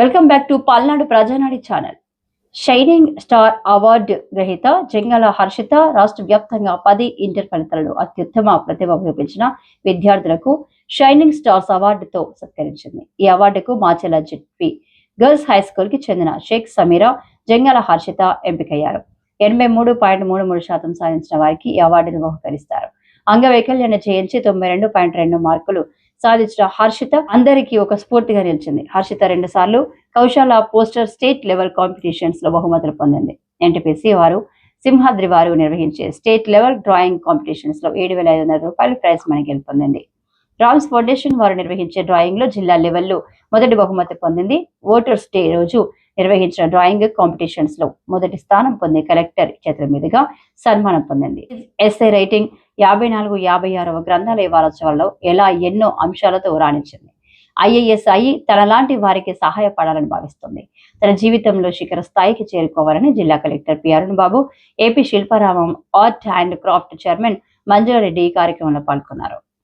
Welcome back to Palnadu Prajanadi channel shining star award గ్రహీత జంగాల హర్షిత రాష్ట్ర వ్యాప్తంగా పది ఇంటర్ ఫలితాలను అత్యుత్తమ ప్రతిభ చూపించిన విద్యార్థులకు షైనింగ్ స్టార్స్ అవార్డుతో సత్కరించింది. ఈ అవార్డుకు మాచెల జెడ్పీ గర్ల్స్ హై స్కూల్కి చెందిన షేక్ సమీరా జంగాల హర్షిత ఎంపికయ్యారు. ఎనభై మూడు పాయింట్ మూడు మూడు శాతం సాధించిన వారికి ఈ అవార్డును బహుకరిస్తారు. అంగవైకల్యాన్ని జయించి తొంభై రెండు పాయింట్ రెండు మార్కులు సాధించిన హర్షిత అందరికీ ఒక స్ఫూర్తిగా నిలిచింది. హర్షిత రెండు సార్లు కౌశాల పోస్టర్ స్టేట్ లెవెల్ కాంపిటీషన్స్లో బహుమతులు పొందింది. ఎన్టీపీసీ వారు సింహాద్రి వారు నిర్వహించే స్టేట్ లెవెల్ డ్రాయింగ్ కాంపిటీషన్స్లో ఏడు వేల ఐదు వందల రూపాయలు ప్రైజ్ మనీ గెలుపొందింది. రామ్స్ ఫౌండేషన్ వారు నిర్వహించే డ్రాయింగ్లో జిల్లా లెవెల్లో మొదటి బహుమతి పొందింది. ఓటర్స్ డే రోజు నిర్వహించిన డ్రాయింగ్ కాంపిటీషన్స్లో మొదటి స్థానం పొంది కలెక్టర్ చేతుల మీదుగా సన్మానం పొందింది. ఎస్ఏ రైటింగ్ యాభై నాలుగు యాభై ఆరవ గ్రంథాలయ వారోత్సవాల్లో ఎలా ఎన్నో అంశాలతో రాణించింది. ఐఏఎస్ అయి తనలాంటి వారికి సహాయపడాలని భావిస్తుంది. తన జీవితంలో శిఖర స్థాయికి చేరుకోవాలని జిల్లా collector P. Arun Babu AP Shilparamam art and craft chairman Manjula Reddy ఈ కార్యక్రమంలో పాల్గొన్నారు.